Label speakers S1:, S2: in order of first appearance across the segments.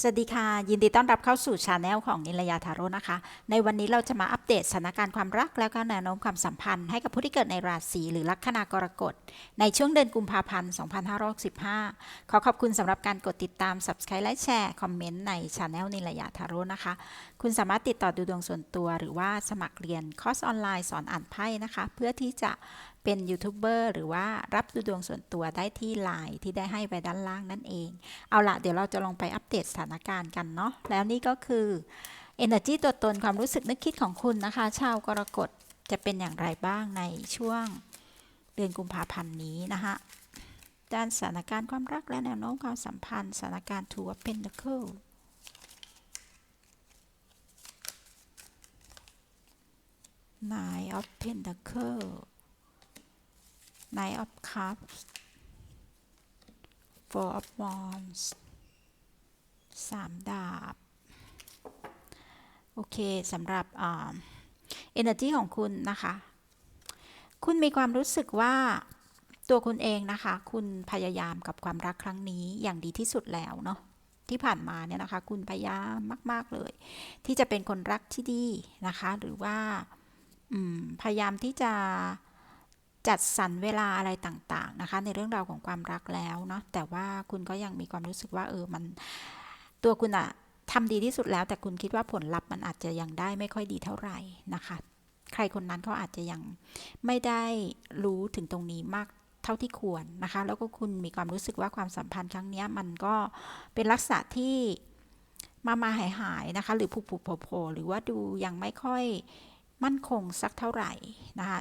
S1: สวัสดีค่ะ ยินดีต้อนรับเข้าสู่ชาแนลของนิลยาทาโร่นะคะ ในวันนี้เราจะมาอัปเดตสถานการณ์ความรักแล้วก็แนวโน้มความสัมพันธ์ให้กับผู้ที่เกิดในราศีหรือลัคนากรกฎ ในช่วงเดือนกุมภาพันธ์ 2565 ขอขอบคุณสำหรับการกดติดตาม Subscribe และแชร์คอมเมนต์ในชาแนลนิลยาทาโร่นะคะ คุณสามารถติดต่อดูดวงส่วนตัว หรือว่าสมัครเรียนคอร์สออนไลน์สอนอ่านไพ่นะคะ เพื่อที่จะ เป็นยูทูบเบอร์หรือว่ารับดูดวงส่วนตัวได้ที่ไลน์ที่ได้ให้ไว้ด้านล่างนั่นเอง เอาละเดี๋ยวเราจะลองไปอัปเดตสถานการณ์กันเนาะแล้วนี่ก็คือ Energy ตัวตนความรู้สึกนึกคิดของคุณนะคะ ชาวกรกฎจะเป็นอย่างไรบ้างในช่วงเดือนกุมภาพันธ์นี้นะคะด้านสถานการณ์ความรักและแนวโน้มความสัมพันธ์สถานการณ์ Two of Pentacles Nine of Pentacles Nine of Cups Four of Wands สามดาบ โอเคสำหรับเอ่า energy ของคุณนะคะ คุณมีความรู้สึกว่าตัวคุณเองนะคะ คุณพยายามกับความรักครั้งนี้อย่างดีที่สุดแล้วเนาะที่ผ่านมาเนี่ยนะคะ คุณพยายามมาก ๆเลย ที่จะเป็นคนรักที่ดีนะคะ หรือว่าพยายามที่จะ จัดสรรเวลาอะไรต่างๆนะคะ ในเรื่องราวของความรักแล้วเนาะแต่ว่าคุณก็ยังมีความรู้สึกว่าเออมันตัวคุณอะทำดีที่สุดแล้ว แต่คุณคิดว่าผลลัพธ์มันอาจจะยังได้ไม่ค่อยดีเท่าไหร่นะคะ ใครคนนั้นเขาอาจจะยังไม่ได้รู้ถึงตรงนี้มากเท่าที่ควรนะคะ แล้วก็คุณมีความรู้สึกว่าความสัมพันธ์ครั้งนี้มันก็เป็นลักษณะที่มามาหายหายๆนะคะ หรือผุผุโผโผหรือว่าดูยังไม่ค่อยมั่นคงสักเท่าไหร่นะคะ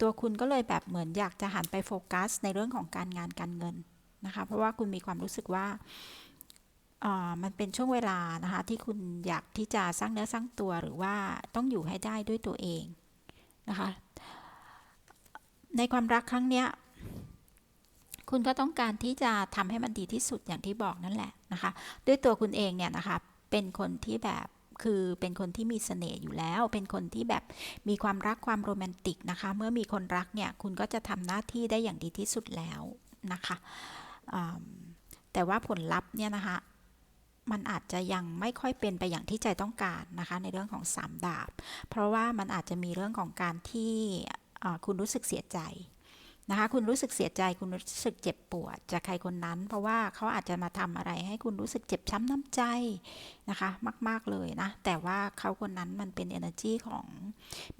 S1: ตัวคุณก็เลยแบบเหมือนอยากจะหันไปโฟกัส ในเรื่องของการงานการเงินนะคะ เพราะว่าคุณมีความรู้สึกว่ามันเป็นช่วงเวลานะคะที่คุณอยากที่จะสร้างเนื้อสร้างตัวหรือว่าต้องอยู่ให้ได้ด้วยตัวเองนะคะ ในความรักครั้งเนี้ยคุณก็ต้องการที่จะทำให้มันดีที่สุดอย่างที่บอกนั่นแหละนะคะ ด้วยตัวคุณเองเนี่ยนะคะเป็นคนที่แบบ คือเป็นคนที่มีเสน่ห์อยู่แล้ว เป็นคนที่แบบมีความรักความโรแมนติกนะคะ เมื่อมีคนรักเนี่ย คุณก็จะทำหน้าที่ได้อย่างดีที่สุดแล้วนะคะแต่ว่าผลลัพธ์เนี่ยนะคะมันอาจจะยังไม่ค่อยเป็นไปอย่างที่ใจต้องการนะคะในเรื่องของสามดาบ เพราะว่ามันอาจจะมีเรื่องของการที่คุณรู้สึกเสียใจ นะคะคุณรู้สึกเสียใจคุณรู้สึกเจ็บปวดจากใครคนนั้น เพราะว่าเขาอาจจะมาทำอะไรให้คุณรู้สึกเจ็บช้ำน้ำใจนะคะ มาก ๆเลยนะ แต่ว่าเขาคนนั้นมันเป็น energy ของ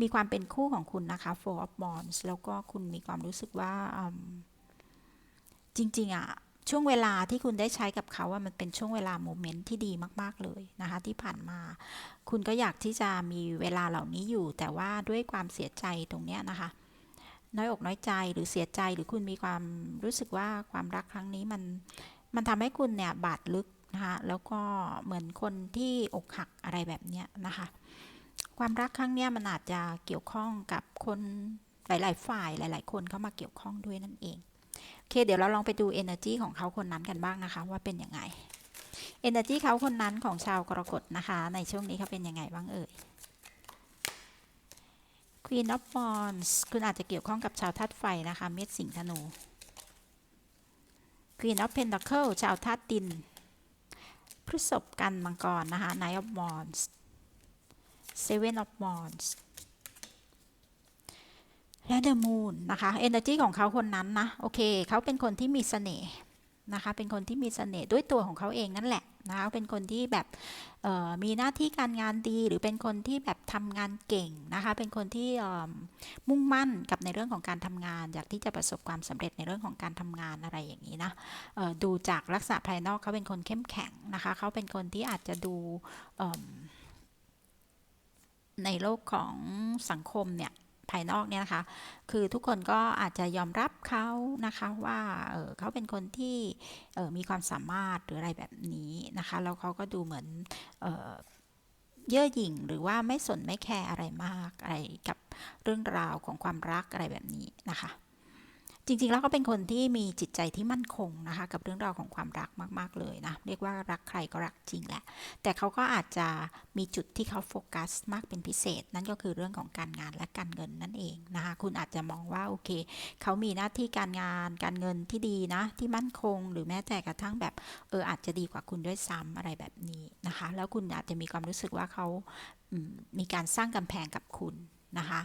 S1: มีความเป็นคู่ของคุณนะคะ four of wands แล้วก็คุณมีความรู้สึกว่าจริง ๆอะช่วงเวลาที่คุณได้ใช้กับเขาว่ามันเป็นช่วงเวลาโมเมนต์ที่ดีมาก ๆ เลยนะคะ ที่ผ่านมา คุณก็อยากที่จะมีเวลาเหล่านี้อยู่ แต่ว่าด้วยความเสียใจตรงเนี้ยนะคะ น้อยอกน้อยใจหรือเสียใจหรือคุณมีความรู้สึกว่าความรักครั้งนี้มันมันทำให้คุณเนี่ยบาดลึกนะคะแล้วก็เหมือนคนที่อกหักอะไรแบบเนี้ยนะคะความรักครั้งเนี้ยมันอาจจะเกี่ยวข้องกับคนหลาย ๆ ฝ่ายหลาย ๆ คนเข้ามาเกี่ยวข้องด้วยนั่นเองโอเคเดี๋ยวเราลองไปดู energy ของเขาคนนั้นกันบ้างนะคะ ว่าเป็นยังไง energy เขาคนนั้นของชาวกรกฎนะคะ ในช่วงนี้เขาเป็นยังไงบ้างเอ่ย Queen of Wands คุณอาจจะเกี่ยวข้องกับชาวธาตุไฟนะคะ เม็ดสิงห์ธนู Queen of Pentacle ชาวธาตุดินพฤษภกันมังกรนะคะ Knight of Wands Seven of Wands และ The Moon นะคะ Energy ของเขาคนนั้นนะ โอเค เขาเป็นคนที่มีเสน่ห์ นะคะ เป็นคนที่มีเสน่ห์ด้วยตัวของเขาเองนั่นแหละนะคะเป็นคนที่แบบมีหน้าที่การงานดีหรือเป็นคนที่แบบทำงานเก่งนะคะ เป็นคนที่มุ่งมั่นกับในเรื่องของการทำงาน อยากที่จะประสบความสำเร็จในเรื่องของการทำงานอะไรอย่างนี้นะดูจากลักษณะภายนอกเขาเป็นคนเข้มแข็งนะคะเขาเป็นคนที่อาจจะดูในโลกของสังคมเนี่ย ภายนอกเนี่ยนะคะ คือทุกคนก็อาจจะยอมรับเขานะคะว่าเออเขาเป็นคนที่ออมีความสามารถหรืออะไรแบบนี้นะคะ แล้วเขาก็ดูเหมือนเออเย่อหยิ่งหรือว่าไม่สนไม่แคร์อะไรมากอะไรกับเรื่องราวของความรักอะไรแบบนี้นะคะ จริงๆ แล้วเขาเป็นคนที่มีจิตใจที่มั่นคงนะคะ กับเรื่องราวของความรักมาก ๆ เลยนะ เรียกว่ารักใครก็รักจริงแหละ แต่เขาก็อาจจะมีจุดที่เขาโฟกัสมากเป็นพิเศษ นั่นก็คือเรื่องของการงานและการเงินนั่นเองนะคะ คุณอาจจะมองว่าโอเค เขามีหน้าที่การงานการเงินที่ดีนะ ที่มั่นคง หรือแม้แต่กระทั่งแบบเอออาจจะดีกว่าคุณด้วยซ้ำอะไรแบบนี้นะคะ แล้วคุณอาจจะมีความรู้สึกว่าเขามีการสร้างกำแพงกับคุณนะคะ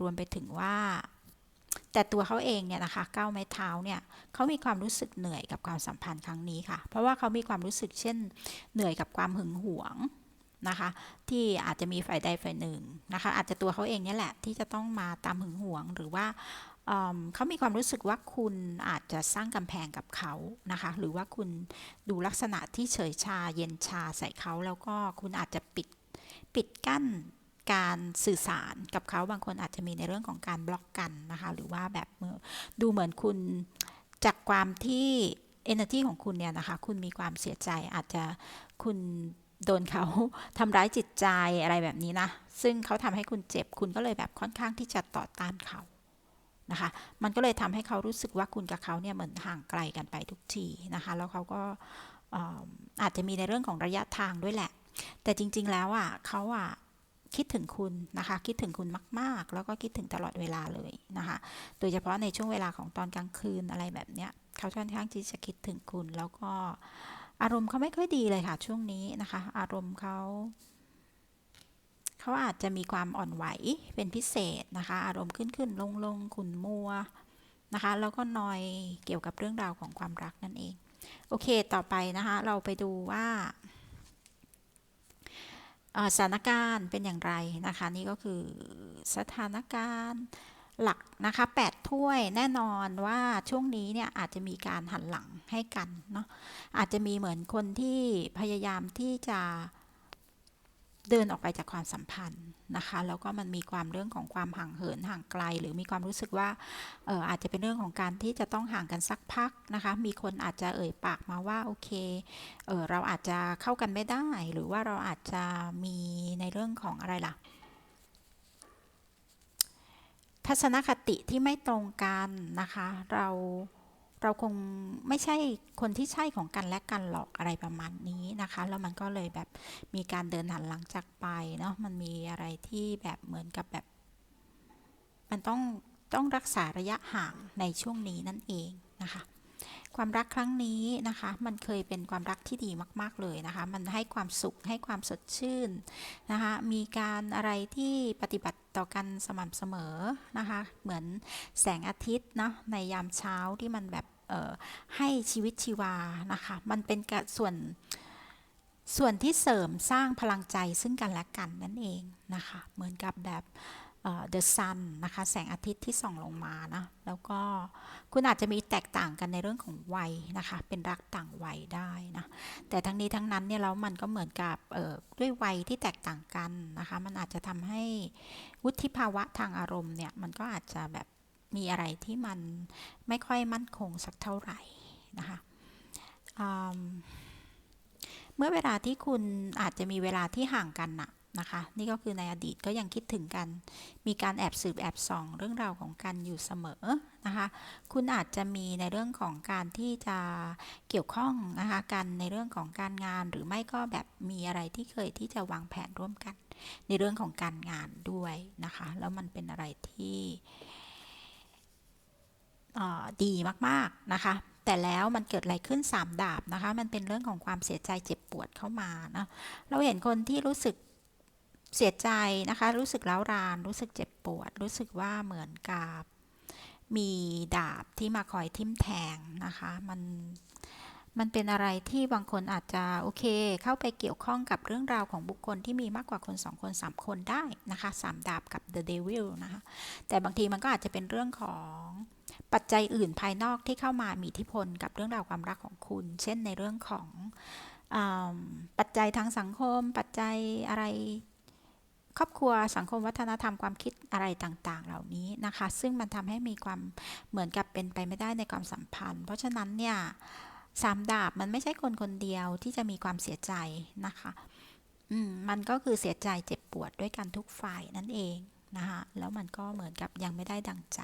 S1: รวมไปถึงว่า แต่ตัวเขาเองเนี่ยนะคะก้าวไม้เท้าเนี่ยเขามีความรู้สึกเหนื่อยกับความสัมพันธ์ครั้งนี้ค่ะ เพราะว่าเขามีความรู้สึกเช่น เหนื่อยกับความหึงหวงนะคะ ที่อาจจะมีฝ่ายใดฝ่ายหนึ่งนะคะ อาจจะตัวเขาเองเนี่ยแหละที่จะต้องมาตามหึงหวงหรือว่าเเขามีความรู้สึกว่าคุณอาจจะสร้างกำแพงกับเขานะคะ หรือว่าคุณดูลักษณะที่เฉยชาเย็นชาใส่เขาแล้วก็คุณอาจจะปิดปิดกั้น การสื่อสารกับเขาบางคนอาจจะมีในเรื่องของการบล็อกกันนะคะหรือว่าแบบดูเหมือนคุณจากความที่ energy ของคุณเนี่ยนะคะคุณมีความเสียใจอาจจะคุณโดนเขาทำร้ายจิตใจอะไรแบบนี้นะซึ่งเขาทำให้คุณเจ็บคุณก็เลยแบบค่อนข้างที่จะต่อต้านเขานะคะมันก็เลยทำให้เขารู้สึกว่าคุณกับเขาเนี่ยเหมือนห่างไกลกันไปทุกทีนะคะแล้วเขาก็เอ่ออาจจะมีในเรื่องของระยะทางด้วยแหละ แต่จริง ๆ แล้วอะเขาอะ คิดถึงคุณนะคะ คิดถึงคุณมาก ๆ แล้วก็คิดถึงตลอดเวลาเลยนะคะ โดยเฉพาะในช่วงเวลาของตอนกลางคืนอะไรแบบเนี้ยเขาค่อนข้างที่จะคิดถึงคุณ แล้วก็อารมณ์เขาไม่ค่อยดีเลยค่ะ ช่วงนี้นะคะ อารมณ์เขาเขาอาจจะมีความอ่อนไหวเป็นพิเศษนะคะ อารมณ์ขึ้นขึ้นลงลงขุ่นมัวนะคะ แล้วก็นอยเกี่ยวกับเรื่องราวของความรักนั่นเอง โอเค ต่อไปนะคะ เราไปดูว่า สถานการณ์เป็นอย่างไรนะคะ นี่ก็คือสถานการณ์หลักนะคะ8ถ้วยแน่นอนว่าช่วงนี้เนี่ยอาจจะมีการหันหลังให้กันเนาะอาจจะมีเหมือนคนที่พยายามที่จะ เดินออกไปจากความสัมพันธ์นะคะแล้วก็มันมีความเรื่องของความห่างเหินห่างไกล หรือมีความรู้สึกว่าเอออาจจะเป็นเรื่องของการที่จะต้องห่างกันสักพักนะคะมีคนอาจจะเอ่ยปากมาว่าโอเคเออเราอาจจะเข้ากันไม่ได้ หรือว่าเราอาจจะมีในเรื่องของอะไรล่ะทัศนคติที่ไม่ตรงกันนะคะ เรา เราคงไม่ใช่คนที่ใช่ของกันและกันหรอกอะไรประมาณนี้นะคะ แล้วมันก็เลยแบบมีการเดินหันหลังจากไปเนาะมันมีอะไรที่แบบเหมือนกับแบบ มันต้องต้องรักษาระยะห่างในช่วงนี้นั่นเองนะคะ ความรักครั้งนี้นะคะ มันเคยเป็นความรักที่ดีมาก ๆ เลยนะคะ มันให้ความสุขให้ความสดชื่นนะคะ มีการอะไรที่ปฏิบัติต่อกันสม่ำเสมอนะคะ เหมือนแสงอาทิตย์เนาะในยามเช้าที่มันแบบเอ่อให้ชีวิตชีวานะคะ มันเป็นส่วนส่วนที่เสริมสร้างพลังใจซึ่งกันและกันนั่นเองนะคะ เหมือนกับแบบ the sun นะคะ แสงอาทิตย์ที่ส่องลงมานะ แล้วก็คุณอาจจะมีแตกต่างกันในเรื่องของวัยนะคะ เป็นรักต่างวัยได้นะ แต่ทั้งนี้ทั้งนั้นเนี่ยแล้วมันก็เหมือนกับด้วยวัยที่แตกต่างกันนะคะ มันอาจจะทำให้วุฒิภาวะทางอารมณ์เนี่ย มันก็อาจจะแบบมีอะไรที่มันไม่ค่อยมั่นคงสักเท่าไหร่นะคะเมื่อเวลาที่คุณอาจจะมีเวลาที่ห่างกันน่ะ นะคะ นี่ก็คือในอดีตก็ยังคิดถึงกัน มีการแอบสืบแอบส่อง เรื่องราวของกันอยู่เสมอนะคะ คุณอาจจะมีในเรื่องของการที่จะเกี่ยวข้องนะคะกันในเรื่องของการงานหรือไม่ก็แบบมีอะไรที่เคยที่จะวางแผนร่วมกัน ในเรื่องของการงานด้วยนะคะ แล้วมันเป็นอะไรที่ดีมากๆนะคะแต่แล้วมันเกิดอะไรขึ้นสามดาบนะคะ มันเป็นเรื่องของความเสียใจเจ็บปวดเข้ามานะ เราเห็นคนที่รู้สึก เสียใจนะคะ รู้สึกร้าวราน รู้สึกเจ็บปวด รู้สึกว่าเหมือนกับมีดาบที่มาคอยทิ่มแทงนะคะ มันมันเป็นอะไรที่บางคนอาจจะโอเค เข้าไปเกี่ยวข้องกับเรื่องราวของบุคคลที่มีมากกว่าคนสองคนสามคนได้นะคะสามดาบกับ the devil นะคะ แต่บางทีมันก็อาจจะเป็นเรื่องของปัจจัยอื่นภายนอกที่เข้ามามีอิทธิพลกับเรื่องราวความรักของคุณ เช่นในเรื่องของอปัจจัยทางสังคม ปัจจัยอะไร ครอบครัวสังคมวัฒนธรรมความคิดอะไรต่างๆ เหล่านี้นะคะ ซึ่งมันทำให้มีความเหมือนกับเป็นไปไม่ได้ในความสัมพันธ์ เพราะฉะนั้นเนี่ยสามดาบมันไม่ใช่คนคนเดียวที่จะมีความเสียใจนะคะอืมมันก็คือเสียใจเจ็บปวดด้วยกันทุกฝ่ายนั่นเองนะคะแล้วมันก็เหมือนกับยังไม่ได้ดังใจ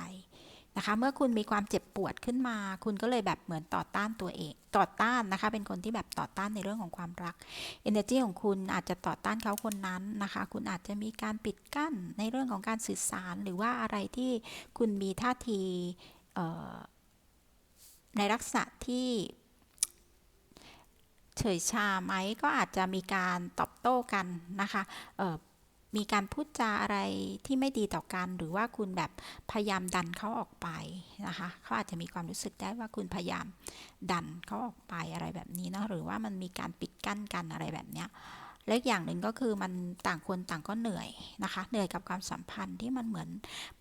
S1: นะคะ เมื่อคุณมีความเจ็บปวดขึ้นมา คุณก็เลยแบบเหมือนต่อต้านตัวเอง ต่อต้านนะคะ เป็นคนที่แบบต่อต้านในเรื่องของความรัก energy ของคุณอาจจะต่อต้านเขาคนนั้นนะคะ คุณอาจจะมีการปิดกั้นในเรื่องของการสื่อสาร หรือว่าอะไรที่คุณมีท่าทีในลักษณะที่เฉยชาไหมก็อาจจะมีการตอบโต้กันนะคะ มีการพูดจาอะไรที่ไม่ดีต่อกัน หรือว่าคุณแบบพยายามดันเขาออกไปนะคะเขาอาจจะมีความรู้สึกได้ว่าคุณพยายามดันเขาออกไปอะไรแบบนี้เนาะหรือว่ามันมีการปิดกั้นกันอะไรแบบเนี้ยและอีกอย่างหนึ่งก็คือมันต่างคนต่างก็เหนื่อยนะคะ เหนื่อยกับความสัมพันธ์ที่มันเหมือน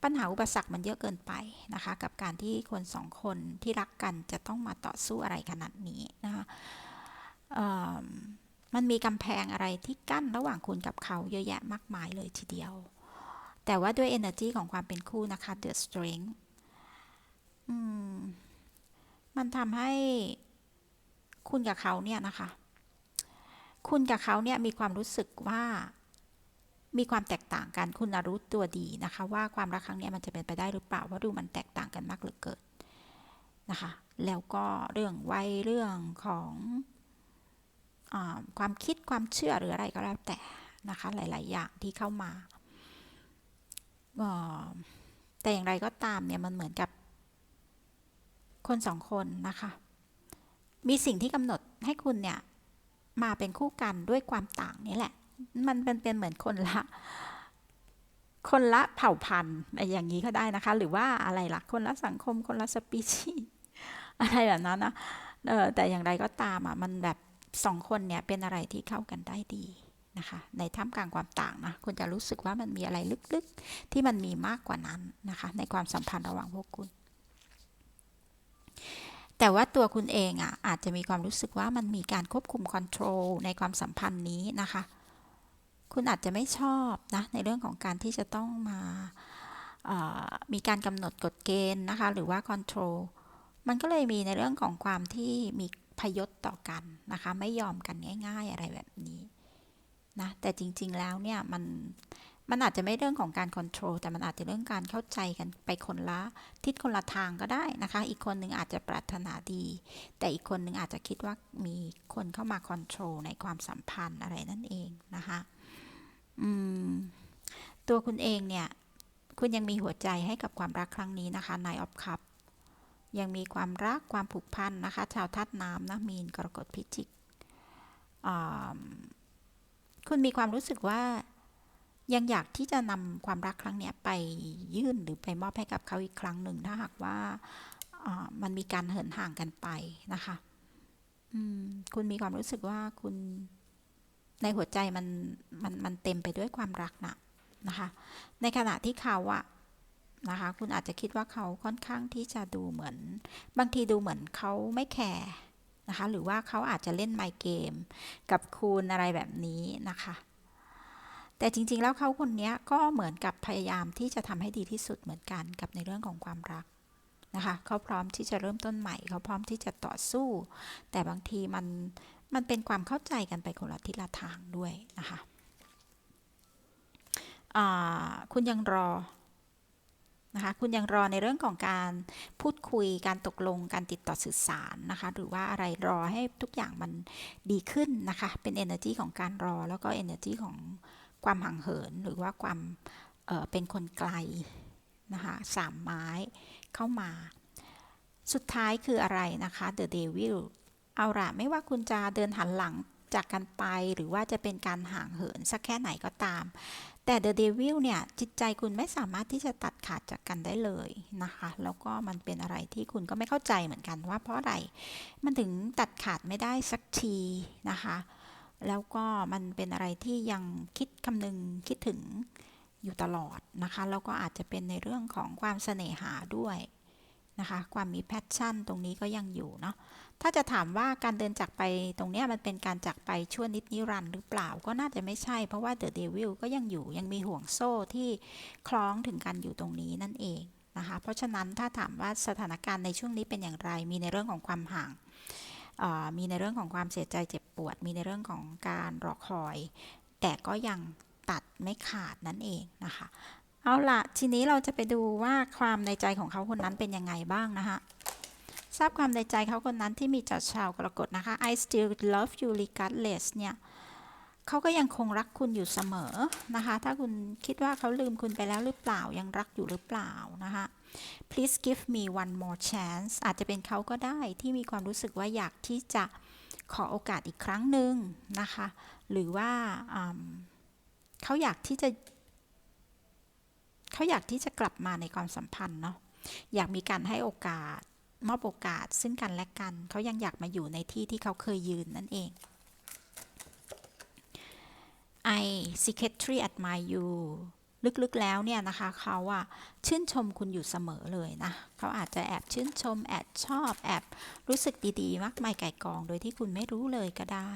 S1: ปัญหาอุปสรรคมันเยอะเกินไปนะคะ กับการที่คนสองคนที่รักกันจะต้องมาต่อสู้อะไรขนาดนี้นะคะ มันมีกำแพงอะไรที่กั้นระหว่างคุณกับเขาเยอะแยะมากมายเลยทีเดียว แต่ว่าด้วย energy ของความเป็นคู่นะคะ the strength มมันทำให้คุณกับเขาเนี่ยนะคะ คุณกับเขาเนี่ยมีความรู้สึกว่ามีความแตกต่างกัน คุณรู้ตัวดีนะคะ ว่าความรักครั้งนี้มันจะเป็นไปได้หรือเปล่าว่าดูมันแตกต่างกันมากเหลือเกินนะคะ แล้วก็เรื่องวัยเรื่องของ ความคิดความเชื่อหรืออะไรก็แล้วแต่นะคะหลาย ๆ อย่างที่เข้ามา แต่อย่างไรก็ตามเนี่ยมันเหมือนกับคนสองคนนะคะ มีสิ่งที่กำหนดให้คุณเนี่ยมาเป็นคู่กันด้วยความต่างนี่แหละ มันเป็นเป็นเหมือนคนละ คนละเผ่าพันธุ์อะไรอย่างนี้ก็ได้นะคะ หรือว่าอะไรล่ะ คนละสังคม คนละสปีชีส์อะไรแบบนั้นนะ เออแต่อย่างไรก็ตามอะ มันแบบ สองคนเนี่ยเป็นอะไรที่เข้ากันได้ดีนะคะในท่ามกลางความต่างนะคุณจะรู้สึกว่ามันมีอะไรลึกๆ ที่มันมีมากกว่านั้นนะคะในความสัมพันธ์ระหว่างพวกคุณ แต่ว่าตัวคุณเองอะอาจจะมีความรู้สึกว่ามันมีการควบคุมคอนโทรลในความสัมพันธ์นี้นะคะ คุณอาจจะไม่ชอบนะในเรื่องของการที่จะต้องมามีการกำหนดกฎเกณฑ์นะคะหรือว่าคอนโทรลมันก็เลยมีในเรื่องของความที่มี พยศต่อกันนะคะ ไม่ยอมกันง่าย ๆ อะไรแบบนี้นะแต่จริง ๆ แล้วเนี่ยมันมันอาจจะไม่เรื่องของการคอนโทรลแต่มันอาจจะเรื่องการเข้าใจกันไปคนละทิศคนละทางก็ได้นะคะ อีกคนหนึ่งอาจจะปรารถนาดี แต่อีกคนหนึ่งอาจจะคิดว่ามีคนเข้ามาคอนโทรลในความสัมพันธ์อะไรนั่นเองนะคะอืมตัวคุณเองเนี่ย คุณยังมีหัวใจให้กับความรักครั้งนี้นะคะ Nine of Cup ยังมีความรักความผูกพันนะคะ ชาวธาตุน้ำนะมีนกรกฎพิจิกคุณมีความรู้สึกว่ายังอยากที่จะนำความรักครั้งนี้ไปยื่นหรือไปมอบให้กับเขาอีกครั้งหนึ่งถ้าหากว่ามันมีการเหินห่างกันไปนะคะคุณมีความรู้สึกว่าคุณในหัวใจมันมันมันเต็มไปด้วยความรักนะนะคะ ในขณะที่เขาอะ นะคะ คุณอาจจะคิดว่าเขาค่อนข้างที่จะดูเหมือน บางทีดูเหมือนเขาไม่แคร์นะคะ หรือว่าเขาอาจจะเล่นไมเกม กับคุณอะไรแบบนี้นะคะ แต่จริงๆแล้วเขาคนนี้ก็เหมือนกับพยายามที่จะทำให้ดีที่สุดเหมือนกันกับในเรื่องของความรักนะคะเขาพร้อมที่จะเริ่มต้นใหม่ เขาพร้อมที่จะต่อสู้ แต่บางทีมันมันเป็นความเข้าใจกันไปคนละทิศละทางด้วยนะคะคุณยังรอ นะคะ คุณยังรอในเรื่องของการพูดคุยการตกลงการติดต่อสื่อสารนะคะ หรือว่าอะไรรอให้ทุกอย่างมันดีขึ้นนะคะ เป็น energy ของการรอ แล้วก็ energy ของความห่างเหิน หรือว่าความเเป็นคนไกลนะคะสามไม้เข้ามา สุดท้ายคืออะไรนะคะ the devil เอาละไม่ว่าคุณจะเดินหันหลังจากกันไป หรือว่าจะเป็นการห่างเหินสักแค่ไหนก็ตาม แต่ The Devil เนี่ยจิตใจคุณไม่สามารถที่จะตัดขาดจากกันได้เลยนะคะ แล้วก็มันเป็นอะไรที่คุณก็ไม่เข้าใจเหมือนกันว่าเพราะอะไรมันถึงตัดขาดไม่ได้สักทีนะคะ แล้วก็มันเป็นอะไรที่ยังคิดคำนึงคิดถึงอยู่ตลอดนะคะ แล้วก็อาจจะเป็นในเรื่องของความเสน่หาด้วยนะคะ ความมีแพชชั่นตรงนี้ก็ยังอยู่เนาะ ถ้าจะถามว่าการเดินจากไปตรงนี้มันเป็นการจากไปชั่วนิดนิรันดร์หรือเปล่าก็น่าจะไม่ใช่เพราะว่าเดอะเดวิลก็ยังอยู่ยังมีห่วงโซ่ที่คล้องถึงกันอยู่ตรงนี้นั่นเองนะคะเพราะฉะนั้นถ้าถามว่าสถานการณ์ในช่วงนี้เป็นอย่างไร มีในเรื่องของความห่างมีในเรื่องของความเสียใจเจ็บปวด มีในเรื่องของการรอคอย แต่ก็ยังตัดไม่ขาดนั่นเองนะคะเอาละทีนี้เราจะไปดูว่าความในใจของเขาคนนั้นเป็นยังไงบ้างนะคะ ทราบความในใจเขาคนนั้นที่มีจัดชาวกรกฎนะคะ I still love you regardless เนี่ยเขาก็ยังคงรักคุณอยู่เสมอนะคะ ถ้าคุณคิดว่าเขาลืมคุณไปแล้วหรือเปล่ายังรักอยู่หรือเปล่านะคะ Please give me one more chance อาจจะเป็นเขาก็ได้ที่มีความรู้สึกว่าอยากที่จะขอโอกาสอีกครั้งหนึ่งนะคะ หรือว่าเขาอยากที่จะเขาอยากที่จะกลับมาในความสัมพันธ์เนาะอยากมีการให้โอกาส มอบโอกาสซึ่งกันและกัน เขายังอยากมาอยู่ในที่ที่เขาเคยยืนนั่นเอง I secretly admire you ลึกๆแล้วเนี่ยนะคะเขาอะชื่นชมคุณอยู่เสมอเลยนะเขาอาจจะแอบชื่นชม แอบชอบ แอบรู้สึกดีๆ มากมายไก่กอง โดยที่คุณไม่รู้เลยก็ได้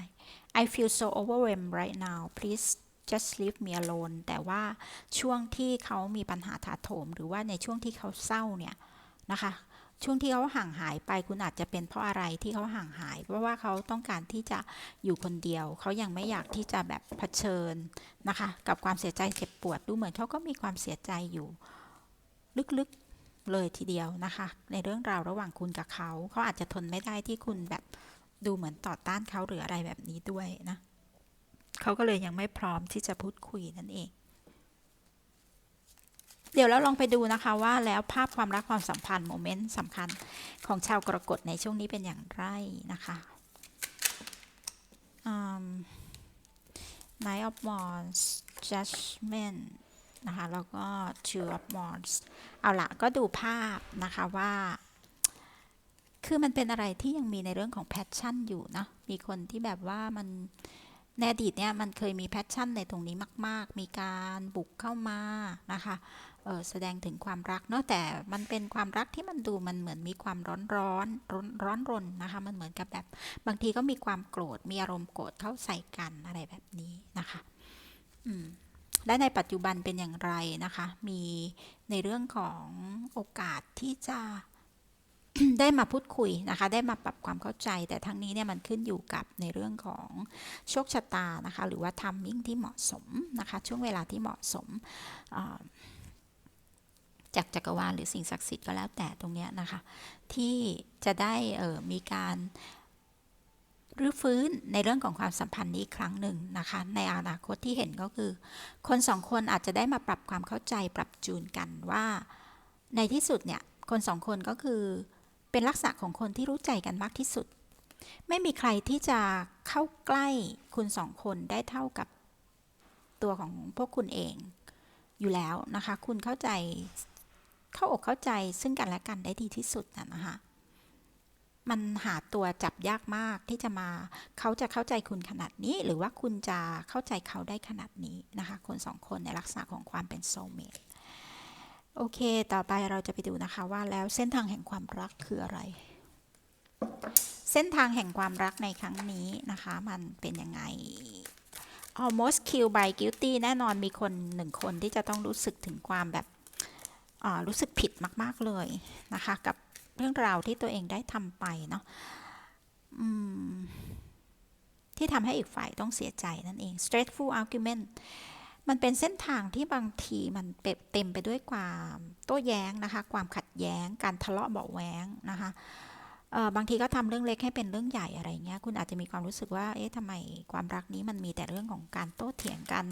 S1: I feel so overwhelmed right now please just leave me alone แต่ว่าช่วงที่เขามีปัญหาถาโถม หรือว่าในช่วงที่เขาเศร้าเนี่ยนะคะ ช่วงที่เขาห่างหายไปคุณอาจจะเป็นเพราะอะไรที่เขาห่างหาย เพราะว่าเขาต้องการที่จะอยู่คนเดียว เขายังไม่อยากที่จะแบบเผชิญนะคะ กับความเสียใจเจ็บปวดดูเหมือนเขาก็มีความเสียใจอยู่ลึกๆเลยทีเดียวนะคะ ในเรื่องราวระหว่างคุณกับเขาเขาอาจจะทนไม่ได้ที่คุณแบบดูเหมือนต่อต้านเขาหรืออะไรแบบนี้ด้วยนะเขาก็เลยยังไม่พร้อมที่จะพูดคุยนั่นเอง เดี๋ยวเราลองไปดูนะคะว่าแล้วภาพความรักความสัมพันธ์โมเมนต์สำคัญของชาวกรกฎในช่วงนี้เป็นอย่างไรนะคะอืม Knight of Wands Judgment นะคะแล้วก็ Two of Wands เอาละก็ดูภาพนะคะว่า คือมันเป็นอะไรที่ยังมีในเรื่องของแพชชั่นอยู่นะมีคนที่แบบว่ามันในอดีตเนี่ยมันเคยมีแพชชั่นในตรงนี้มาก ๆ มีการบุกเข้ามานะคะ แสดงถึงความรักเนาะแต่มันเป็นความรักที่มันดูมันเหมือนมีความร้อนร้อนร้อนร้อนรนนะคะมันเหมือนกับแบบ บางทีก็มีความโกรธมีอารมณ์โกรธเข้าใส่กันอะไรแบบนี้นะคะอืมและในปัจจุบันเป็นอย่างไรนะคะ มีในเรื่องของโอกาสที่จะได้มาพูดคุยนะคะ ได้มาปรับความเข้าใจ แต่ทั้งนี้เนี่ยมันขึ้นอยู่กับในเรื่องของโชคชะตานะคะ หรือว่าทัมมิ่งที่เหมาะสมนะคะ ช่วงเวลาที่เหมาะสมอ่า จากจักรวาลหรือสิ่งศักดิ์สิทธิ์ก็แล้วแต่ตรงนี้นะคะ ที่จะได้ออมีการรื้อฟื้นในเรื่องของความสัมพันธ์นี้ครั้งหนึ่งนะคะ ในอนาคตที่เห็นก็คือ คนสองคนอาจจะได้มาปรับความเข้าใจปรับจูนกันว่า ในที่สุดเนี่ยคนสองคนก็คือเป็นลักษณะของคนที่รู้ใจกันมากที่สุด ไม่มีใครที่จะเข้าใกล้คุณสองคนได้เท่ากับตัวของพวกคุณเองอยู่แล้วนะคะ คุณเข้าใจ เข้าอกเข้าใจซึ่งกันและกันได้ดีที่สุดนะนะคะ มันหาตัวจับยากมากที่จะมาเขาจะเข้าใจคุณขนาดนี้ หรือว่าคุณจะเข้าใจเขาได้ขนาดนี้นะคะ คนสองคนในลักษณะของความเป็นโซเมตโอเค ต่อไปเราจะไปดูนะคะว่าแล้วเส้นทางแห่งความรักคืออะไร เส้นทางแห่งความรักในครั้งนี้นะคะ มันเป็นยังไง almost kill by guilty แน่นอนมีคนหนึ่งคนที่จะต้องรู้สึกถึงความแบบ รู้สึกผิดมาก ๆ เลยนะคะ กับเรื่องราวที่ตัวเองได้ทำไปเนาะที่ทำให้อีกฝ่ายต้องเสียใจนั่นเอง stressful argument มันเป็นเส้นทางที่บางทีมันเต็มไปด้วยความโต้แย้งนะคะ ความขัดแย้ง การทะเลาะเบาะแว้งนะคะ บางทีก็ทำเรื่องเล็กให้เป็นเรื่องใหญ่อะไรเงี้ย คุณอาจจะมีความรู้สึกว่า เอ๊ะทำไมความรักนี้มันมีแต่เรื่องของการโต้เถียงกัน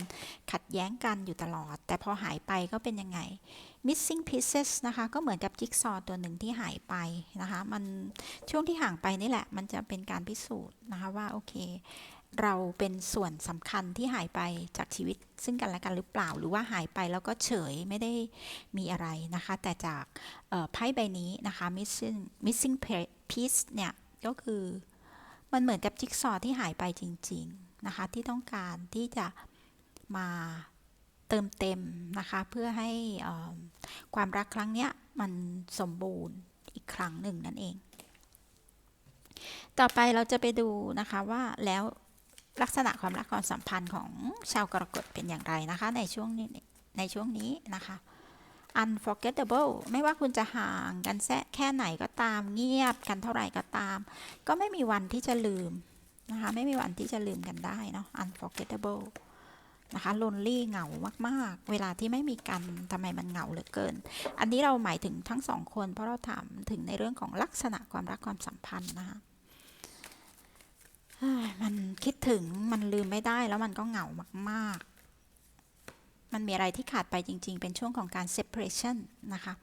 S1: ขัดแย้งกันอยู่ตลอด แต่พอหายไปก็เป็นยังไง missing pieces นะคะ ก็เหมือนกับจิ๊กซอว์ตัวหนึ่งที่หายไปนะคะ มันช่วงที่ห่างไปนี่แหละ มันจะเป็นการพิสูจน์นะคะว่า โอเค เราเป็นส่วนสำคัญที่หายไปจากชีวิตซึ่งกันและกันหรือเปล่า หรือว่าหายไปแล้วก็เฉยไม่ได้มีอะไรนะคะ แต่จากไพ่ใบนี้นะคะ missing missing piece เนี่ย ก็คือมันเหมือนกับจิ๊กซอว์ที่หายไปจริง ๆ นะคะ ที่ต้องการที่จะมาเติมเต็มนะคะ เพื่อให้ความรักครั้งเนี้ยมันสมบูรณ์อีกครั้งหนึ่งนั่นเอง ต่อไปเราจะไปดูนะคะว่าแล้วลักษณะความรักความสัมพันธ์ของชาวกรกฎเป็นอย่างไรนะคะ ในช่วงนี้ในช่วงนี้นะคะ unforgettable ไม่ว่าคุณจะห่างกันแแค่ไหนก็ตาม เงียบกันเท่าไหร่ก็ตาม ก็ไม่มีวันที่จะลืมนะคะ ไม่มีวันที่จะลืมกันได้เนาะ unforgettable นะคะ lonely เหงามากๆ เวลาที่ไม่มีกันทำไมมันเหงาเหลือเกิน อันนี้เราหมายถึงทั้งสองคน เพราะเราถามถึงในเรื่องของลักษณะความรักความสัมพันธ์นะคะมันคิดถึงมันลืมไม่ได้แล้วมันก็เหงามาก ๆ มันมีอะไรที่ขาดไปจริง ๆ เป็นช่วงของการ separation นะคะ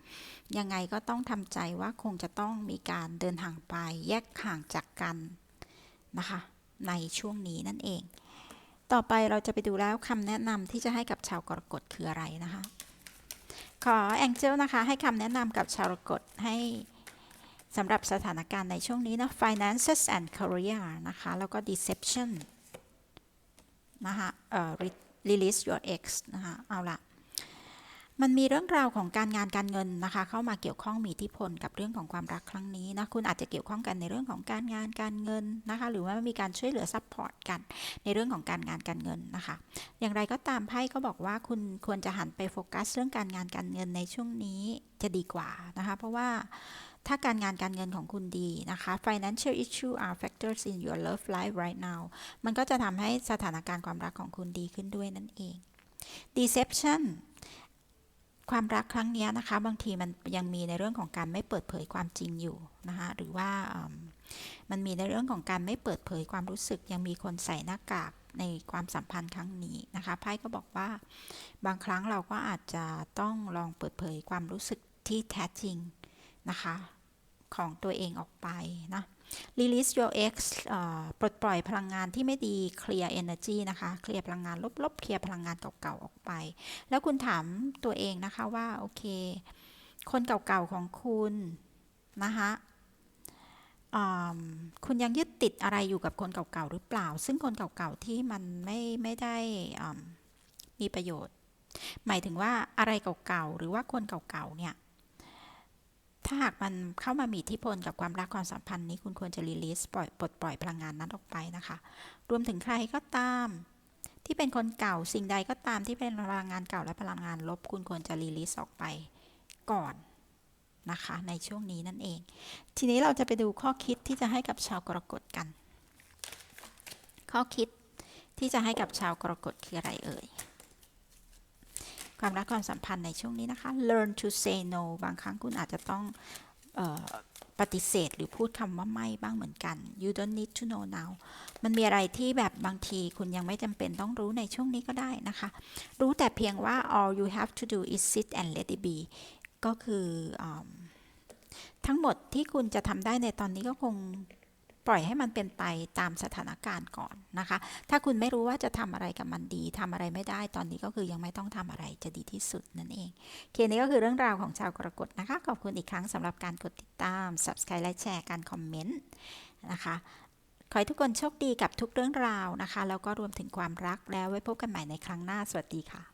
S1: ยังไงก็ต้องทำใจว่าคงจะต้องมีการเดินทางไป แยกห่างจากกันนะคะ ในช่วงนี้นั่นเอง ต่อไปเราจะไปดูแล้วคำแนะนำที่จะให้กับชาวกรกฎคืออะไรนะคะ ขอแองเจิลนะคะ ให้คำแนะนำกับชาวกรกฎให้สำหรับสถานการณ์ในช่วงนี้นะ finances and career นะคะ แล้วก็ deception นะคะเอ่อ release your ex นะคะเอาละมันมีเรื่องราวของการงานการเงินนะคะ เข้ามาเกี่ยวข้องมีอิทธิพลกับเรื่องของความรักครั้งนี้นะคุณอาจจะเกี่ยวข้องกันในเรื่องของการงานการเงินนะคะ หรือว่ามีการช่วยเหลือซัพพอร์ตกันในเรื่องของการงานการเงินนะคะ อย่างไรก็ตามไพ่ก็บอกว่าคุณควรจะหันไปโฟกัสเรื่องการงานการเงินในช่วงนี้จะดีกว่านะคะ เพราะว่า ถ้าการงานการเงินของคุณดีนะคะ financial issue are factors in your love life right now มันก็จะทำให้สถานการณ์ความรักของคุณดีขึ้นด้วยนั่นเอง deception ความรักครั้งนี้นะคะ บางทีมันยังมีในเรื่องของการไม่เปิดเผยความจริงอยู่นะคะหรือว่ามันมีในเรื่องของการไม่เปิดเผยความรู้สึก ยังมีคนใส่หน้ากากในความสัมพันธ์ครั้งนี้นะคะไพ่ก็บอกว่า บางครั้งเราก็อาจจะต้องลองเปิดเผยความรู้สึกที่แท้จริง นะคะ ของตัวเองออกไปนะ release your ex ปลดปล่อยพลังงานที่ไม่ดี clear energy นะคะ เคลียร์พลังงานลบๆ เคลียร์พลังงานเก่าๆ ออกไป แล้วคุณถามตัวเองนะคะว่า โอเค คนเก่าๆ ของคุณนะคะคุณยังยึดติดอะไรอยู่กับคนเก่าๆ หรือเปล่า ซึ่งคนเก่าๆ ที่มันไม่ไม่ได้มีประโยชน์ หมายถึงว่าอะไรเก่าๆ หรือว่าคนเก่าๆ เนี่ย ถ้าหากมันเข้ามามีอิทธิพลกับความรักความสัมพันธ์นี้คุณควรจะรีลีสปล่อยปลดปล่อยพลังงานนั้นออกไปนะคะ รวมถึงใครก็ตาม ที่เป็นคนเก่าสิ่งใดก็ตามที่เป็นพลังงานเก่าและพลังงานลบ คุณควรจะรีลีสออกไปก่อนนะคะ ในช่วงนี้นั่นเอง ทีนี้เราจะไปดูข้อคิดที่จะให้กับชาวกรกฎกัน ข้อคิดที่จะให้กับชาวกรกฎคืออะไรเอ่ย ความรักความสัมพันธ์ในช่วงนี้นะคะ learn to say no บางครั้งคุณอาจจะต้องออปฏิเสธหรือพูดคำว่าไม่บ้างเหมือนกัน you don't need to know now มันมีอะไรที่แบบบางทีคุณยังไม่จำเป็นต้องรู้ในช่วงนี้ก็ได้นะคะ รู้แต่เพียงว่า all you have to do is sit and let it be ก็คืออทั้งหมดที่คุณจะทำได้ในตอนนี้ก็คง ปล่อยให้มันเป็นไปตามสถานการณ์ก่อนนะคะ ถ้าคุณไม่รู้ว่าจะทำอะไรกับมันดีทำอะไรไม่ได้ตอนนี้ก็คือยังไม่ต้องทำอะไรจะดีที่สุดนั่นเองเคนี้ก็คือเรื่องราวของชาวกรกฎนะคะ ขอบคุณอีกครั้งสำหรับการกดติดตาม subscribe และแชร์การคอมเมนต์นะคะขอให้ทุกคนโชคดีกับทุกเรื่องราวนะคะ แล้วก็รวมถึงความรักแล้วไว้พบกันใหม่ในครั้งหน้า สวัสดีค่ะ